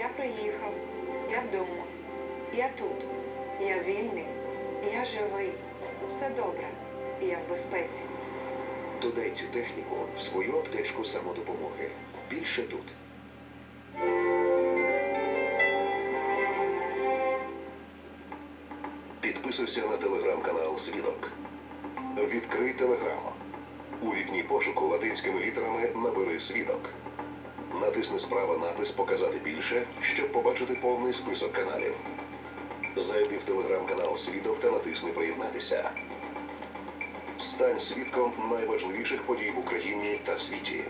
Я приїхав, я вдома, я тут, я вільний, я живий. Все добре, я в безпеці. Додай цю техніку в свою аптечку самодопомоги. Більше тут. Підписуйся на телеграм-канал Свідок. Відкрий телеграм. У вікні пошуку латинськими літерами набери свідок. Натисни справа напис Показати більше, щоб побачити повний список каналів. Зайди в телеграм-канал Свідок та натисни Приєднатися. Стань свідком найважливіших подій в Україні та світі.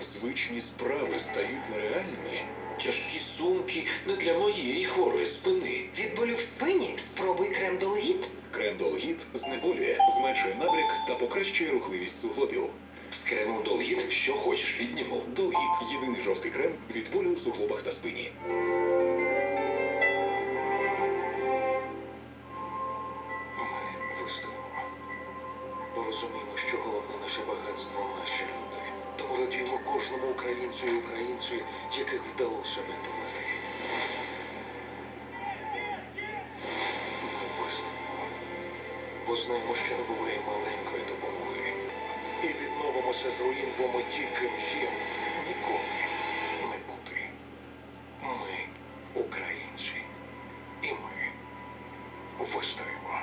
Звичні справи стають нереальними. Тяжкі сумки не для моєї хворої спини. Від болю в спині спробуй крем Долгіт. Крем-долгіт знеболює, зменшує набряк та покращує рухливість суглобів. Що хочеш підніму. Долгіт єдиний жовтий крем від болю у суглобах та спині. Ми вистоїмо. Бо розуміємо, що головне наше багатство наші люди. Тому радіємо кожному українцю і українці, яких вдалося врятувати. Ми вистоїмо. Бо знаємо, що не буває маленької допомоги піднімемося з руїн, бо ми тільки мжі ніколи не бути. Ми українці. І ми вистоїмо.